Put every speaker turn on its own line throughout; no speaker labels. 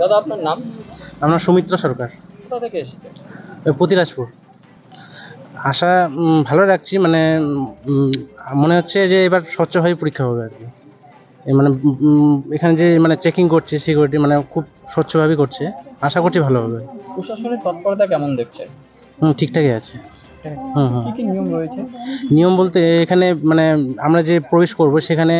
দাদা আপনার নাম?
আমরা সৌমিত্র সরকার।
কোথা থেকে এসেছেন?
ওই প্রতিরাজপুর। আশা ভালো রাখছি মানে মনে হচ্ছে যে এবার স্বচ্ছভাবে পরীক্ষা হবে আর কি। মানে এখানে যে মানে চেকিং করছে সিকিউরিটি মানে খুব স্বচ্ছভাবে করছে। আশা করছি ভালো হবে।
প্রশাসনের তৎপরতা কেমন দেখছে?
হুম ঠিকঠাকই আছে।
কি নিয়ম রয়েছে?
নিয়ম বলতে এখানে মানে আমরা যে প্রবেশ করব সেখানে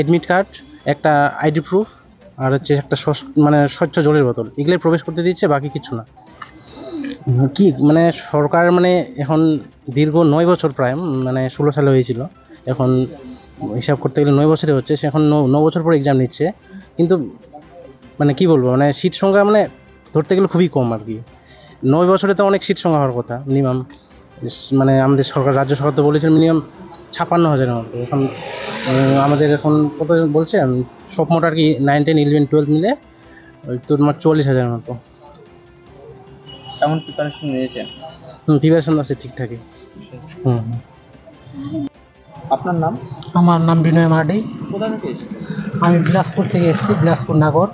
এডমিট কার্ড একটা আইডি প্রুফ আর হচ্ছে একটা মানে স্বচ্ছ জলের বোতল। এগুলোই প্রবেশ করতে দিচ্ছে, বাকি কিছু না। কি মানে সরকার মানে এখন দীর্ঘ নয় বছর প্রায় মানে ষোলো সালে হয়েছিল। এখন হিসাব করতে গেলে নয় বছরে হচ্ছে, সে এখন ন- বছর পর এক্সাম নিচ্ছে। কিন্তু মানে কি বলব মানে সিট সংখ্যা মানে ধরতে গেলে খুবই কম আর কি। নয় বছরে তো অনেক সিট সংখ্যা হওয়ার কথা মিনিমাম মানে আমাদের সরকার, রাজ্য সরকার তো বলেছিল মিনিমাম ছাপান্ন হাজারের মতো। এখন আমাদের এখন কত বলছে সব মোট আর কি নাইন টেন ইলেভেন টুয়েলভ মিলে ওই তোমার চল্লিশ হাজারের মতো।
কেমন প্রিপারেশন নিয়েছেন
হুম প্রিপারেশন আছে ঠিকঠাকই। হুম হুম।
আপনার নাম?
আমার নাম বিনয় মার্ডি
কোথা থেকে এসেছেন?
আমি বিলাসপুর থেকে এসেছি বিলাসপুর নাগর।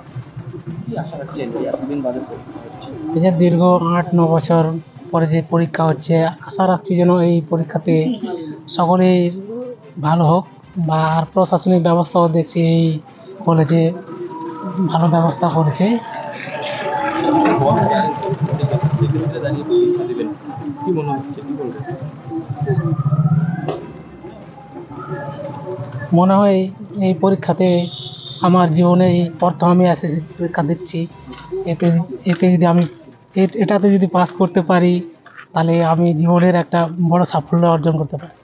এই যে দীর্ঘ আট ন বছর পরে যে পরীক্ষা হচ্ছে আশা রাখছি যেন এই পরীক্ষাতে সকলেই ভালো হোক বা আর প্রশাসনিক ব্যবস্থাও দেখছি এই কলেজে ভালো ব্যবস্থা করেছে।
মনে
হয় এই পরীক্ষাতে আমার জীবনে এই প্রথম আমি এসএসসি পরীক্ষা দিচ্ছি। এতে এতে যদি আমি এটাতে যদি পাস করতে পারি তাহলে আমি জীবনের একটা বড় সাফল্য অর্জন করতে পারি।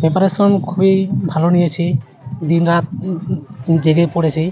প্রিপারেশন খুবই ভালো নিয়েছি। দিন রাত জেগে পড়েছি।